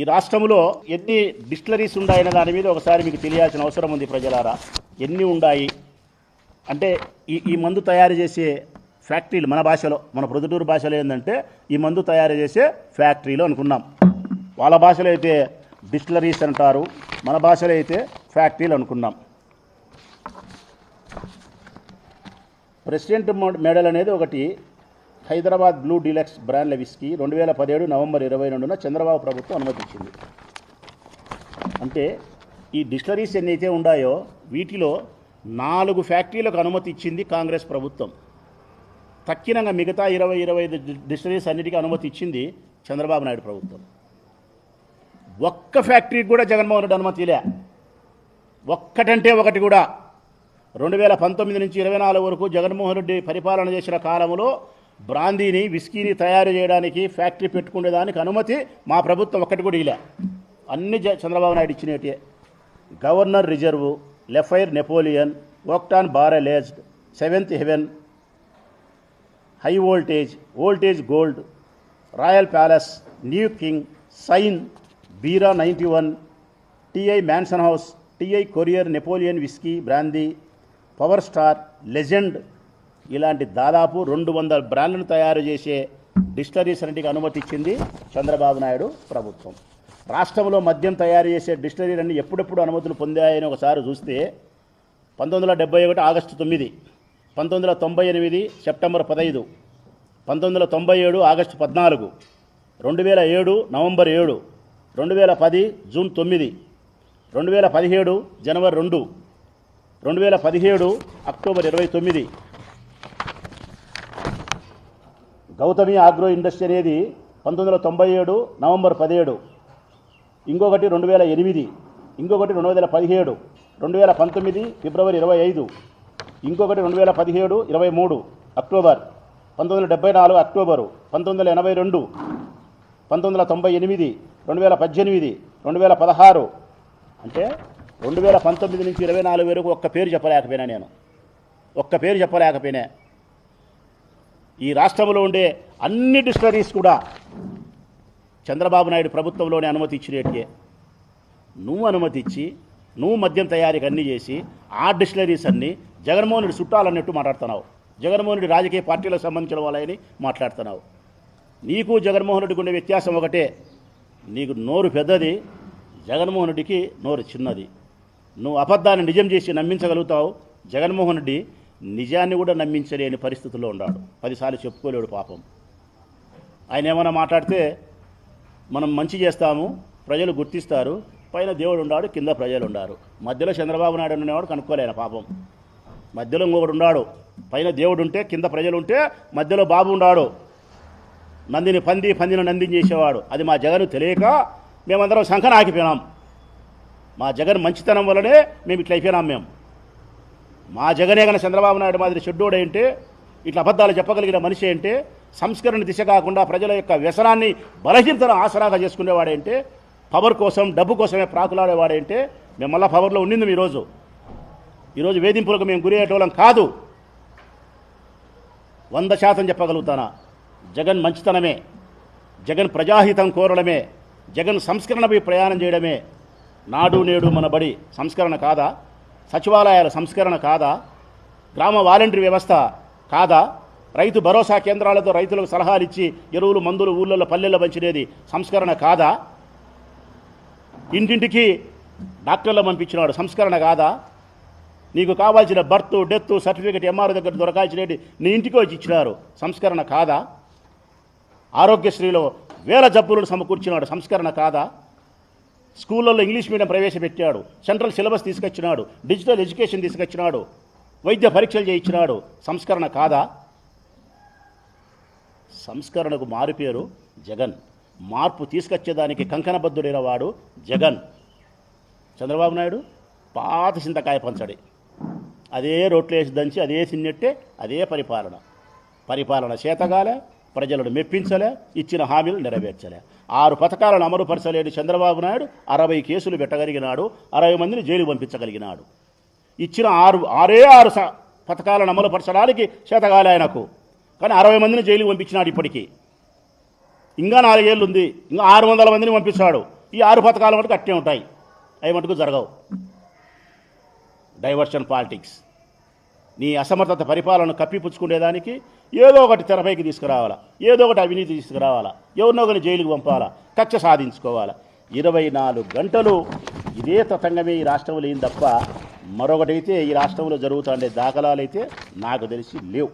ఈ రాష్ట్రంలో ఎన్ని డిస్టిలరీస్ ఉన్నాయనే దాని మీద ఒకసారి మీకు తెలియాల్సిన అవసరం ఉంది ప్రజలారా. ఎన్ని ఉన్నాయి అంటే ఈ ఈ మందు తయారు చేసే ఫ్యాక్టరీలు మన భాషలో మన ప్రొద్దుటూరు భాషలో ఏంటంటే ఈ మందు తయారు చేసే ఫ్యాక్టరీలు అనుకున్నాం. వాళ్ళ భాషలో అయితే డిస్టిలరీస్ అంటారు మన భాషలో అయితే ఫ్యాక్టరీలు అనుకున్నాం. ప్రెసిడెంట్ మెడల్ అనేది ఒకటి హైదరాబాద్ బ్లూ డీలక్స్ బ్రాండ్ల విస్కీ రెండు వేల పదిహేడు నవంబర్ ఇరవై రెండున చంద్రబాబు ప్రభుత్వం అనుమతించింది. అంటే ఈ డిస్టరీస్ ఎన్నైతే ఉన్నాయో వీటిలో నాలుగు ఫ్యాక్టరీలకు అనుమతి ఇచ్చింది కాంగ్రెస్ ప్రభుత్వం. తక్కినంగా మిగతా ఇరవై ఇరవై ఐదు డిస్టరీస్ అన్నిటికీ అనుమతి ఇచ్చింది చంద్రబాబు నాయుడు ప్రభుత్వం. ఒక్క ఫ్యాక్టరీకి కూడా జగన్మోహన్ రెడ్డి అనుమతి లే ఒక్కటంటే ఒకటి కూడా. రెండు వేల పంతొమ్మిది నుంచి ఇరవై నాలుగు వరకు జగన్మోహన్ రెడ్డి పరిపాలన చేసిన కాలంలో బ్రాందీని విస్కీని తయారు చేయడానికి ఫ్యాక్టరీ పెట్టుకునేదానికి అనుమతి మా ప్రభుత్వం ఒక్కటి కూడా ఇలా అన్ని జ- చంద్రబాబు నాయుడు ఇచ్చినట్టే. Governor reserve లెఫైర్ Napoleon octane barrel aged seventh heaven high voltage voltage gold royal palace new king sign బీరా ninety one TI mansion house TI courier Napoleon whisky brandy power star legend ఇలాంటి దాదాపు రెండు వందల బ్రాండ్లను తయారు చేసే డిస్టరీస్ అన్నిటికి అనుమతి ఇచ్చింది చంద్రబాబు నాయుడు ప్రభుత్వం. రాష్ట్రంలో మద్యం తయారు చేసే డిస్టరీలన్నీ ఎప్పుడెప్పుడు అనుమతులు పొందాయని ఒకసారి చూస్తే పంతొమ్మిది వందల డెబ్బై ఒకటి ఆగస్టు తొమ్మిది పంతొమ్మిది వందల తొంభై ఎనిమిది సెప్టెంబర్ పదహైదు పంతొమ్మిది వందల తొంభై ఏడు ఆగస్టు పద్నాలుగు రెండు వేల ఏడు నవంబర్ ఏడు రెండు వేల పది జూన్ తొమ్మిది రెండు వేల పదిహేడు జనవరి రెండు రెండు వేల పదిహేడు అక్టోబర్ ఇరవై తొమ్మిది గౌతమి ఆగ్రో ఇండస్ట్రీ అనేది పంతొమ్మిది వందల తొంభై ఏడు నవంబర్ పదిహేడు. ఇంకొకటి రెండు వేల ఎనిమిది ఇంకొకటి రెండు వేల పదిహేడు రెండు వేల పంతొమ్మిది ఫిబ్రవరి ఇరవై ఐదు ఇంకొకటి రెండు వేల పదిహేడు ఇరవై మూడు అక్టోబర్. పంతొమ్మిది వందల డెబ్బై నాలుగు అక్టోబరు. పంతొమ్మిది వందల ఎనభై రెండు పంతొమ్మిది వందల తొంభై ఎనిమిది రెండు వేల పద్దెనిమిది రెండు వేల పదహారు. అంటే రెండు వేల పంతొమ్మిది నుంచి ఇరవై నాలుగు వరకు ఒక్క పేరు చెప్పలేకపోయినా నేను. ఒక్క పేరు చెప్పలేకపోయినా. ఈ రాష్ట్రంలో ఉండే అన్ని డిస్టరీస్ కూడా చంద్రబాబు నాయుడు ప్రభుత్వంలోనే అనుమతి ఇచ్చినట్టే. నువ్వు అనుమతి ఇచ్చి నువ్వు మద్యం తయారీకి అన్నీ చేసి ఆ డిస్టరీస్ అన్నీ జగన్మోహనుడు చుట్టాలన్నట్టు మాట్లాడుతున్నావు. జగన్మోహనుడి రాజకీయ పార్టీలకు సంబంధించిన వాళ్ళని మాట్లాడుతున్నావు. నీకు జగన్మోహన్ ఉండే వ్యత్యాసం ఒకటే. నీకు నోరు పెద్దది జగన్మోహన్ రెడ్డికి నోరు చిన్నది. నువ్వు అబద్ధాన్ని నిజం చేసి నమ్మించగలుగుతావు. జగన్మోహన్ రెడ్డి నిజాన్ని కూడా నమ్మించలేని పరిస్థితుల్లో ఉన్నాడు. పదిసార్లు చెప్పుకోలేడు పాపం. ఆయన ఏమైనా మాట్లాడితే మనం మంచి చేస్తాము ప్రజలు గుర్తిస్తారు పైన దేవుడు ఉన్నాడు కింద ప్రజలు ఉన్నారు. మధ్యలో చంద్రబాబు నాయుడు ఉండేవాడు కనుక్కోలేను పాపం. మధ్యలో ఇంకొకడు ఉన్నాడు పైన దేవుడు ఉంటే కింద ప్రజలు ఉంటే మధ్యలో బాబు ఉన్నాడు. నందిని పంది పందిని నందిని చేసేవాడు. అది మా జగన్ తెలియక మేమందరం శంఖన ఆగిపోయినాం మా జగన్ మంచితనం వల్లనే మేము ఇట్లా అయిపోయినాం మేము. మా జగనే కన్నా చంద్రబాబు నాయుడు మాదిరి షెడ్యూడ్ అంటే ఇట్లా అబద్ధాలు చెప్పగలిగిన మనిషి అంటే సంస్కరణ దిశ కాకుండా ప్రజల యొక్క వ్యసనాన్ని బలహీనతను ఆసరాగా చేసుకునేవాడేంటే పవర్ కోసం డబ్బు కోసమే ప్రాకులాడేవాడేంటే మేము మళ్ళా పవర్లో ఉండింది ఈరోజు ఈరోజు వేధింపులకు మేము గురి అయ్యేటోళ్ళం కాదు. వంద శాతం చెప్పగలుగుతానా? జగన్ మంచితనమే. జగన్ ప్రజాహితం కోరడమే. జగన్ సంస్కరణపై ప్రయాణం చేయడమే. నాడు నేడు మన బడి సంస్కరణ కాదా? సచివాలయాల సంస్కరణ కాదా? గ్రామ వాలంటీర్ వ్యవస్థ కాదా? రైతు భరోసా కేంద్రాలతో రైతులకు సలహాలు ఇచ్చి ఎరువులు మందులు ఊళ్ళల్లో పల్లెల్లో పంచినది సంస్కరణ కాదా? ఇంటింటికి డాక్టర్లు పంపించినాడు. సంస్కరణ కాదా? నీకు కావాల్సిన బర్త్ డెత్ సర్టిఫికేట్ ఎంఆర్ దగ్గర దొరకాల్సినవి నీ ఇంటికి వచ్చి ఇచ్చినారు. సంస్కరణ కాదా? ఆరోగ్యశ్రీలో వేల జబ్బులను సమకూర్చినాడు. సంస్కరణ కాదా? స్కూళ్ళల్లో ఇంగ్లీష్ మీడియం ప్రవేశపెట్టాడు సెంట్రల్ సిలబస్ తీసుకొచ్చినాడు. డిజిటల్ ఎడ్యుకేషన్ తీసుకొచ్చినాడు. వైద్య పరీక్షలు చేయించినాడు. సంస్కరణ కాదా? సంస్కరణకు మారుపేరు జగన్. మార్పు తీసుకొచ్చేదానికి కంకణబద్ధుడైన వాడు జగన్. చంద్రబాబు నాయుడు పాత చింతకాయ పంచడి. అదే రోట్లు వేసి దంచి అదే సిన్నెట్టే అదే పరిపాలన. పరిపాలన చేతగాలే ప్రజలను మెప్పించలే ఇచ్చిన హామీలు నెరవేర్చలే. ఆరు పథకాలను అమలుపరచలేని చంద్రబాబు నాయుడు అరవై కేసులు పెట్టగలిగినాడు అరవై మందిని జైలు పంపించగలిగినాడు. ఇచ్చిన ఆరు ఆరే ఆరు పథకాలను అమలుపరచడానికి చేతగాలి ఆయనకు. కానీ అరవై మందిని జైలు పంపించినాడు ఇప్పటికీ. ఇంకా నాలుగేళ్ళు ఉంది ఇంకా ఆరు వందల మందిని పంపించాడు ఈ ఆరు పథకాల మటుకు అట్టే ఉంటాయి. అవి మటుకు జరగవు. డైవర్షన్ పాలిటిక్స్ నీ అసమర్థత పరిపాలన కప్పిపుచ్చుకునేదానికి ఏదో ఒకటి తెరపైకి తీసుకురావాలా. ఏదో ఒకటి అవినీతి తీసుకురావాలా. ఎవరినో ఒకరిని జైలుకు పంపాలా. కక్ష సాధించుకోవాలా. ఇరవై నాలుగు గంటలు ఇదే తతంగమే ఈ రాష్ట్రంలో ఏం తప్ప మరొకటైతే ఈ రాష్ట్రంలో జరుగుతుండే దాఖలాలు అయితే నాకు తెలిసి లేవు.